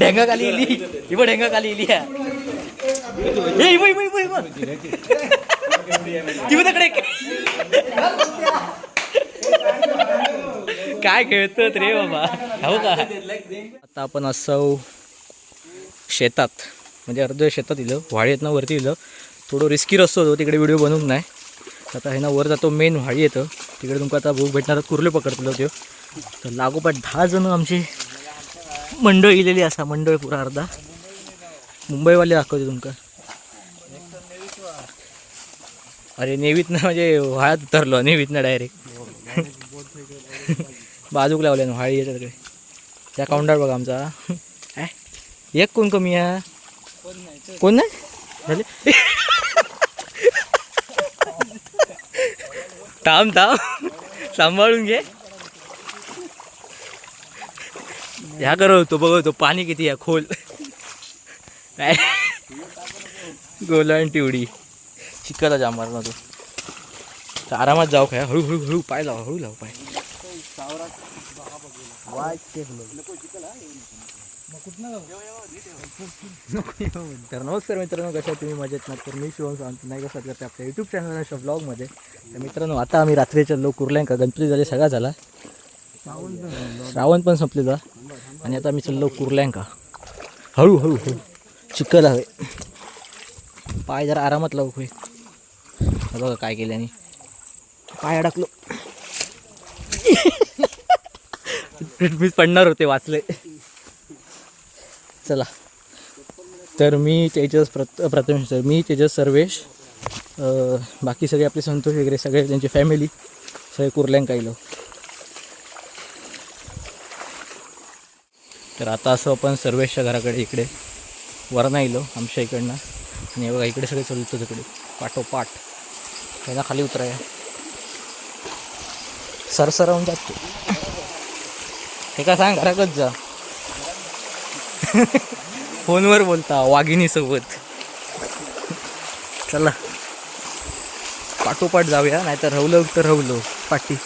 ढेंगा खाली इली. इव ढेंगा खाली इली हे. इव इव इव इव. इव तकडे काय खेळतात रे बाबा? हो का? आता आपण असं शेतात म्हणजे अर्ध शेतात इलं ना वरती इलं. थोडं रिस्की रस्तो होतो तिकडे व्हिडिओ बनवूक नाही. आता हे ना वर जातो मेन व्हाळी येतं तिकडे तुमका आता भूक भेटणार कुर्ले पकडतलं त्यो. तर लागोपाठ दहा जण आमची मंडळ इलेली असा मंडळ पुरा अर्धा. मुंबईवाले दाखवते तुमका. अरे नेवीतनं म्हणजे व्हाळ्यात उतरलो नेवीतनं डायरेक्ट बाजूक लावल्या व्हाळी येतात तिकडे त्या काउंटर बघा आमचा. एक कोण कमी आहे? कोण नाही? झाले? थांब थांब. सांभाळून घे. ह्या करवतो बघतो पाणी किती आहे खोल. गोलान टिवडी चिकला जाम मारणार तू. तर आरामात जाऊ काय हळू हळू हळू पाय लाव हळू लाव पाय. तर नमस्कार मित्रांनो कशा तुम्ही? मजेत ना? तर मी शिवम सांगतो नाही कसं करते आपल्या यूट्यूब चॅनल अशा ब्लॉगमध्ये तर मित्रांनो आता आम्ही रात्री चाललो कुर्ल्यांका गणपती झाले सगळा झाला. श्रावण पण संपलेला. आणि आता आम्ही चाललो कुर्ल्यांका हळू हळू. हळू चिकल हवे. पाय जरा आरामात लावू होय बघा काय केल्याने. पाय अडकलो. मीच पडणार होते वाचले. चला. तर मी तेजस प्रत प्रथमेश सर मी तेजस सर्वेश. बाकी सगळे आपले संतोष वगैरे सगळे त्यांची फॅमिली सगळे कुर्ल्यांक आयलो तर आता असं आपण सर्वेशच्या घराकडे इकडे वरना येलो आमच्या इकडनं. आणि बघा इकडे सगळे चलतो तिकडे. पाठोपाठ. त्यांना खाली उतराय. सरसरावून जातो हे का सांग घराकच जा. फोनवर बोलता वाघिणीसोबत चला. पाठोपाठ जाऊया नाहीतर रवलो तर रवलो पाठी.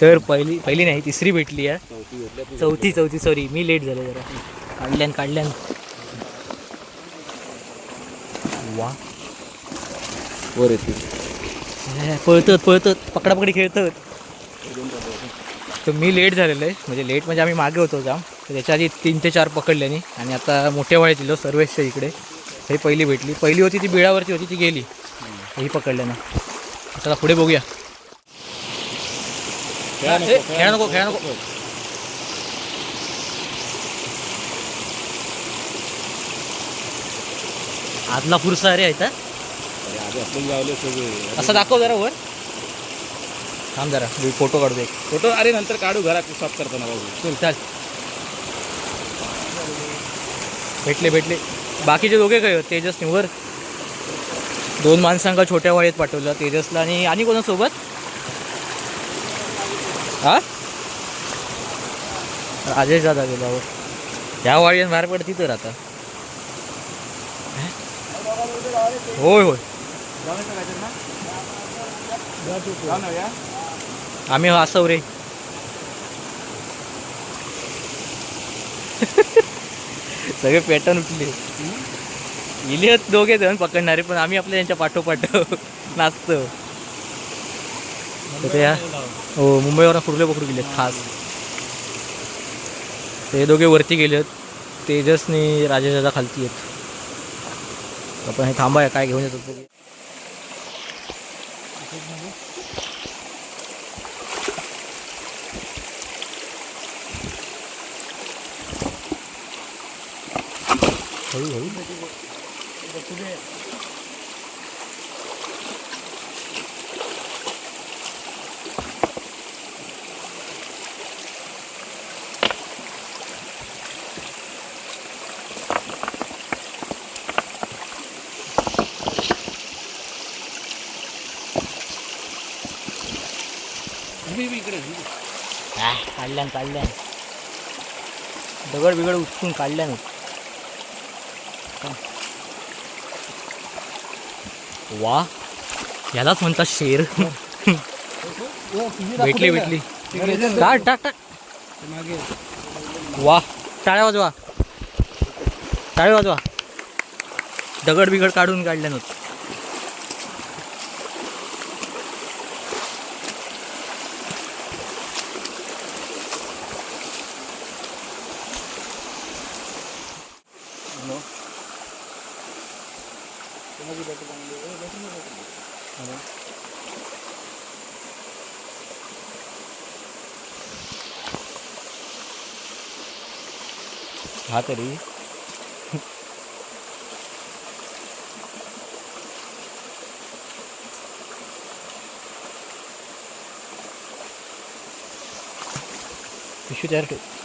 तर पहिली पहिली नाही तिसरी भेटली आहे. चौथी चौथी सॉरी मी लेट झालो जरा. काढल्यान काढल्यान. वा. वर येते. पळतात पळतात. पकडापकडी खेळतात. तर मी लेट झालेलो आहे. म्हणजे लेट म्हणजे आम्ही मागे होतो जाम. तर त्याच्या आधी तीन ते चार पकडल्यानी आणि आता मोठ्या वयात दिलो सर्वेशच्या इकडे. ही पहिली भेटली. पहिली होती ती बिळावरती होती ती गेली. ही पकडल्यानं चला पुढे बघूया. खेळा नको खेळा नको आदला फुरसा अरे आहे असं दाखव जरा वर. थांब जरा मी फोटो काढू दे एक. फोटो अरे नंतर काढू घरात साफ करताना बाबू चल चाल. भेटले भेटले. बाकीचे दोघे काय तेजसने वर. दोन माणसांका छोट्या वाळीत पाठवलं तेजसला आणि आणि कोणासोबत? हा? राजेश दादा गेला वर ह्या वाळीत बाहेर पडती तर आता. होय होय. आम्ही असव रे. सगळे पॅटर्न उठले. इले दोघे जण पकडणारे पण आम्ही आपल्या यांच्या पाठोपाठ नाचतो. तर ते या- हो मुंबईवर कुर्ले पकडू गेले खास. ते दोघे वरती गेले आहेत तेजसनी राजेशाचा खालती आहेत. आपण हे थांबाय काय घेऊन येतो हळूहळू. हळू हळू आह, काढल्यान काढल्यान. दगड बिगड उचकून काढल्यान. वा यालाच म्हणतात शेर. भेटली भेटली. काढ टाक टाक. वा टाळ्या वाजवा. टाळ्या वाजवा. दगड बिगड काढून काढल्या नव्हतं हा तरी. पिशू तयार ठेव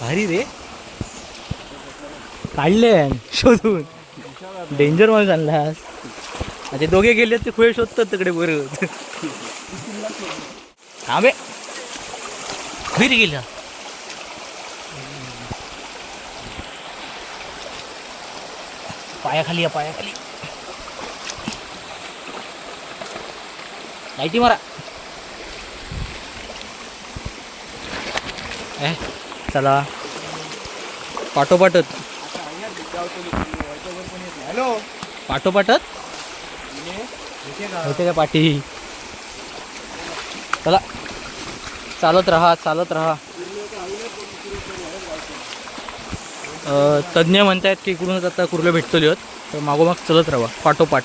भारी रे. काढले शोधून. डेंजर माणूस आणलास ते दोघे गेले ते खुळे शोधतात तिकडे बर थांबे फिर गेला पायाखाली या पायाखाली. लाईटी मारा. ए चला. पाठोपाठच हॅलो. पाठोपाठच होते का पाठी चला. चालत राहा चालत राहा. तज्ज्ञ म्हणतायत की इकडूनच आता कुर्ले भेटतो लिहत तर मागोमाग चलत राहा. पाठोपाठ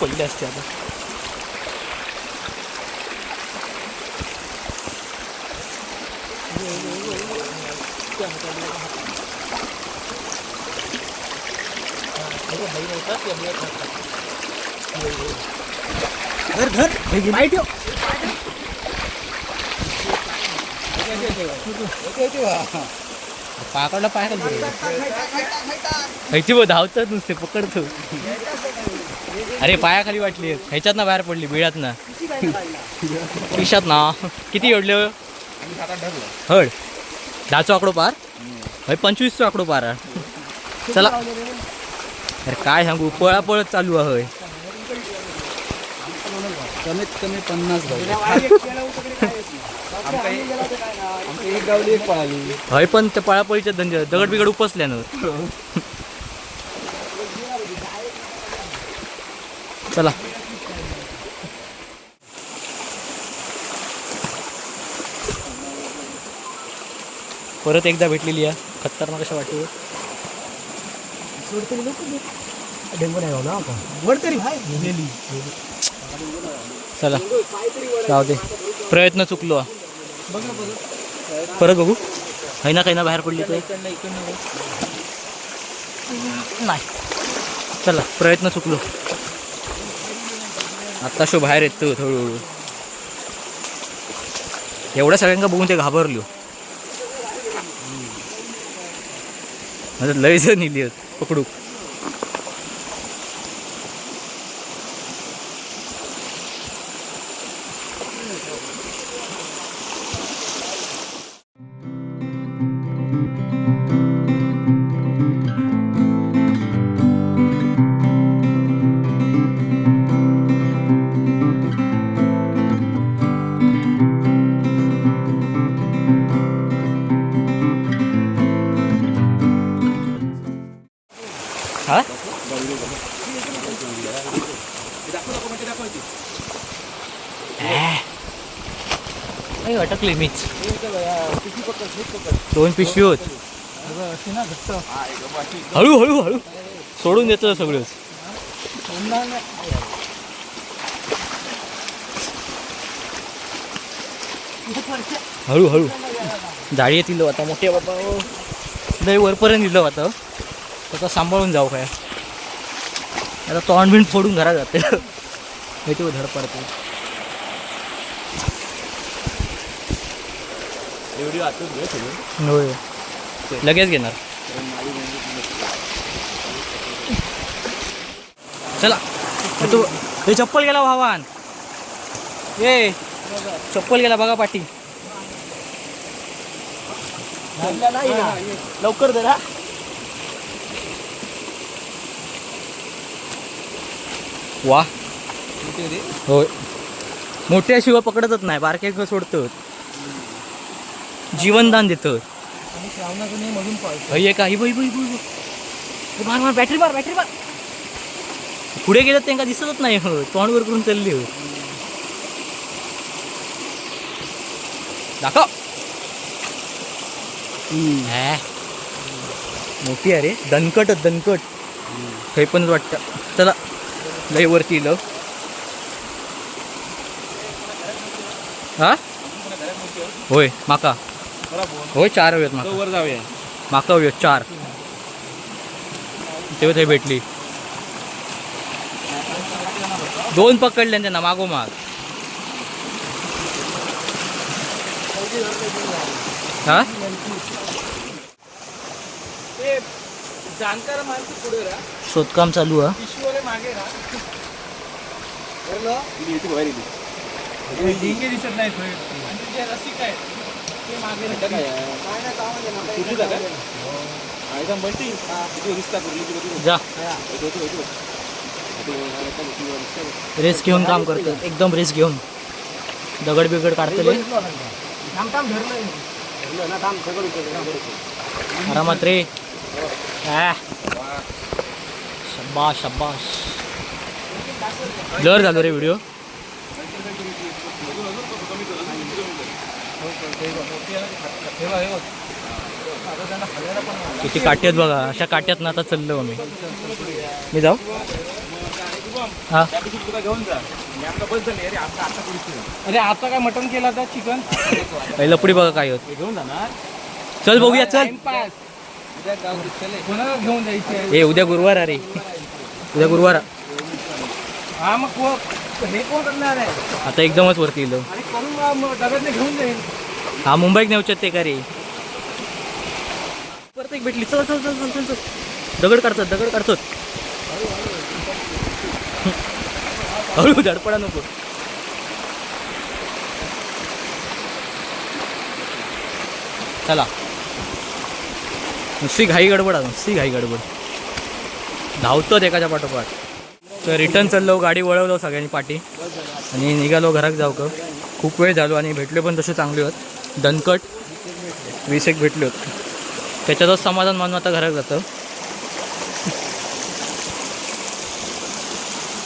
पहिले असते आता. घर घर. पाय ठेव हो. पाकडला पाय खायची बघ धावतात नुसते पकडतो. अरे पायाखाली वाटली. ह्याच्यात ना बाहेर पडली बिळात ना. खिशात ना. किती एवढले हो? हड. दहाचो आकडो पार. भाई पंचवीसचो आकडो पार. चला. अरे काय सांगू पळापळत चालू आहे कमीत कमी पन्नास हय पण त्या पळापळीच्या दंज दगड बिगड उपसल्यानं चला. परत एकदा भेटलेली आहे. खतरनाक अशा वाटू डेंगू नाही ना चला जाऊ दे. प्रयत्न चुकलो. परत बघू. काही ना काही ना बाहेर पडली तर नाही. चला प्रयत्न चुकलो. आता शो बाहेर येतो हळूहळू एवढ्या सगळ्यांना बघून ते घाबरलो. माझं लय जण इली आहेत, नाही अटकले मीच दोन पिशवी होत. हळू हळू हळू. सोडून देतो सगळंच. हळू हळू. जाळी येतील आता मोठे बाबा हो. लय वरपर्यंत दिलं आता हो. त्याचा सांभाळून जाऊ काय. आता तोंड बिंड फोडून घरात जाते. माहिती धड पडते एवढी आतून घे होय. लगेच घेणार. चला. हे तू हे चप्पल गेला भावान ए चप्पल गेला बघा पाठी लवकर जरा वा. होय. मोठ्या शिवाय पकडतच नाही. शिवाय सोडतो जीवनदान देतो. हय का ही बाई बाई बाई बाई. ए, मार मार बॅटरी मार बॅटरी मार. पुढे गेलं त्यांना दिसतच नाही हो. तोंडवर करून चालली हो. दाखव. हा. मोठी आहे रे. दणकट दणकट. काही पण वाटतं. चला लय वरती इलं हा? होय माका. होय चार हवेत माका वर जाऊया. माका हवेत चार. तेव्हा ते भेटली. दोन पकडले त्यांना मागो माग हा जाणकार माणसं पुढे राहा. शोधकाम चालू आहे पिशवीवाले मागे राहा. इथे बाहेर इथे डिंगे दिसत नाही रेस घेऊन काम करतो एकदम रेस घेऊन. दगड बिगड काढतो आरामात रे. शब्बा शब्बाश शब्बाश. ब्लर झालो रे व्हिडिओ किती काट्यात बघा? अशा काट्यात ना आता चाललो मी मी जाऊ? हा? अरे आता काय मटन केला होता चिकन पुढे बघा काय होत. घेऊन जाणार. चल बघूया चल. घेऊन जायचे ए उद्या गुरुवार अरे उद्या गुरुवार. हा मग हे कोण करणार आहे? आता एकदमच वरती येलो घेऊन जाईल. हा मुंबईत नेऊच्यात ते का रे परत एक भेटली. चल चल चल चल चल चल. दगड काढतात दगड काढतात हळू धडपडा नको. चला. नुसती घाई गडबड आहे नुसती घाई गडबड. धावतो एकाच्या पाठोपाठ. तर रिटर्न चाललो गाडी वळवलो सगळ्यांनी पाठी. आणि निघालो घरात जाऊ का खूप वेळ झालो आणि भेटले पण तसे चांगले होत. दणकट. वीस एक भेटले होते. त्याच्यातच समाधान मानून आता घरात जातं.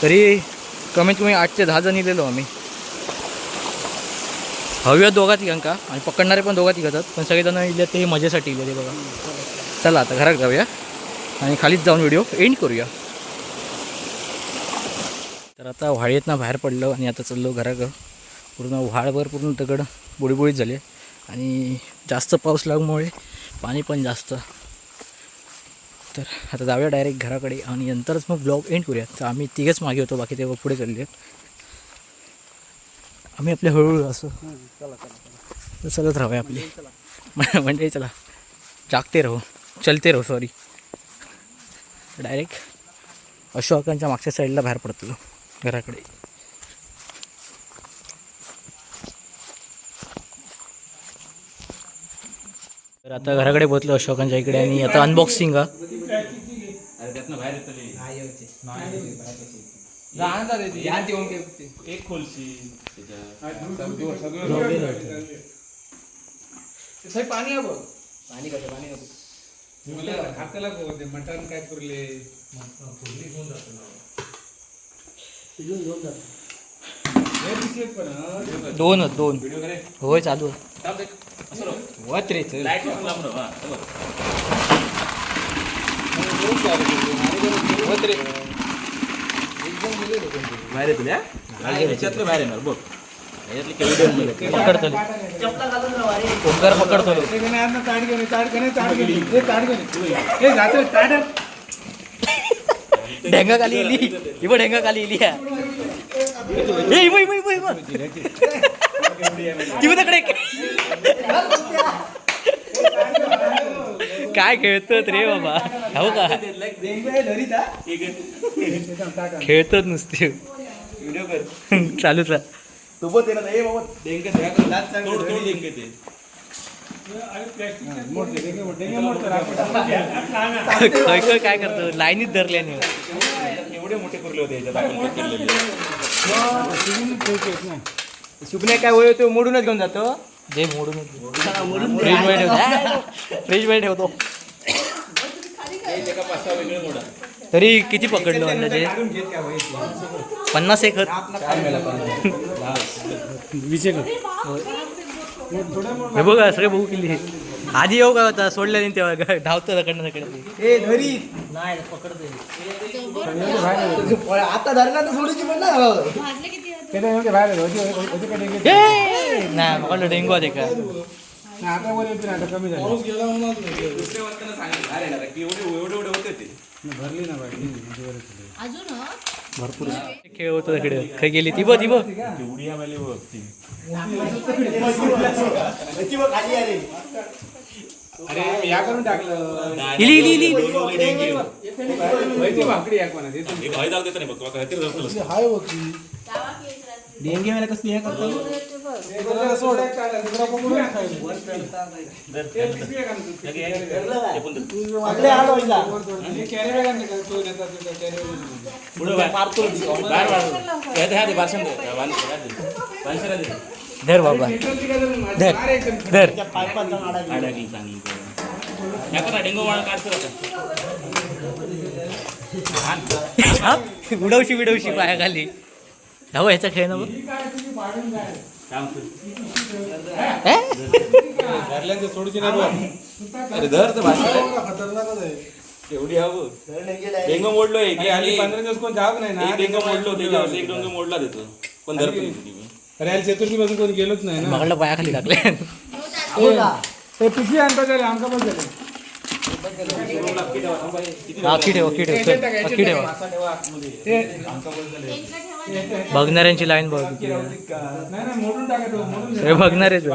तरी कमीत कमी आठ ते दहा जण इलेलो आम्ही. हव्या दोघा तिघांका आणि पकडणारे पण दोघा तिघातात पण सगळेजण इले ते मजेसाठी इले ते बघा. चला आता घरात जाऊया. आणि खालीच जाऊन व्हिडिओ एंड करूया. तर आता व्हाळीतनं बाहेर पडलो आणि आता चाललो घराकडं पूर्ण व्हाळभर पूर्ण दगड बुडीबुडीत झाले. आणि जास्त पाऊस लागल्यामुळे पाणी पण जास्त. तर आता जाऊया डायरेक्ट घराकडे आणि नंतरच मग ब्लॉग एंड करूया तर आम्ही तिघेच मागे होतो बाकी तेव्हा पुढे चालले आहेत आम्ही आपले हळूहळू असं. तर चलत राहूया आपले. म्हणजे चला जागते राहू. चलते राहू सॉरी डायरेक्ट अशोकांच्या मागच्या साईडला बाहेर पडतो घराकडे. तर आता घराकडे पोहोचलो अशोकांच्या इकडे आणि आता अनबॉक्सिंग हा पाणी पाणी कसं पाणी नको खात्याला मटण काय पुरले? दोन आहेत, दोन होय चालू आहे. वत रे चल. वत रे. बाहेर येतो याच्यातलं बाहेर येणार बघ. याच्यातले केवढे पकडतो ढेंगा खाली इली इव ढेंगा खाली इली हा. ए इव इव इव इव इव तकडे काय खेळतात रे बाबा? हो का? खेळतात नुसते. व्हिडिओ कर चालूच आहे. सोबत आहे. खय खय काय करतो? लाईनीत धरल्याने एवढे मोठे कुर्ले होते याच्यात काय होय तो मोडूनच घेऊन जातो. जे मोडून फ्रीजमध्ये ठेवतो. फ्रीजमध्ये ठेवतो. एका तरी किती पकडलो अंदाजे? पन्नास एक हे बघा सगळे बघू केली आधी येऊ का होता सोडल्या नाही तेव्हा. धावतो तिकडनं तिकडे ए धरी. नाही पकडतो आता धरणार तर सोडीची पण ना भाजले किती होते? नाही पकडलं डेंगू आहे का? दुसऱ्या वर्गाला सांगितलं. अरे ना की एवढे एवढे एवढे होते ते. अजून? भरपूर. खेळ होतो तिकडे. खय गेली ती बघ ती बघ. एवढी आम्हाला बघती हय जाऊ डेंगे मला कसली हे करतो हे. हे हे. धर बाबा. धर धर. अडकली चांगली. या करा डेंगू वाळा आता. हा? उडवशी बिडवशी पायाखाली. हो ह्याचा खेळ ना बघ काम कर. हे? सोडूची नाही अरे धर तर बारशाला. एवढी हवं. डेंगू मोडलोय की आली पंधरा दिवस कोण जाग नाही ना? एक डेंगू मोडलो त्याच्यावर एक डेंगू मोडला देतो पण धरतो. अरे याला चतुर्थी पासून कोणी गेलोच नाही ना? मगला पायाखाली टाकले ते पिशवी आणतो आमका पण झालं. हा, अख्खी ठेव अख्खी ठेव चल, अख्खी ठेवा. बघणाऱ्यांची लाईन बघ. सगळे बघणारेच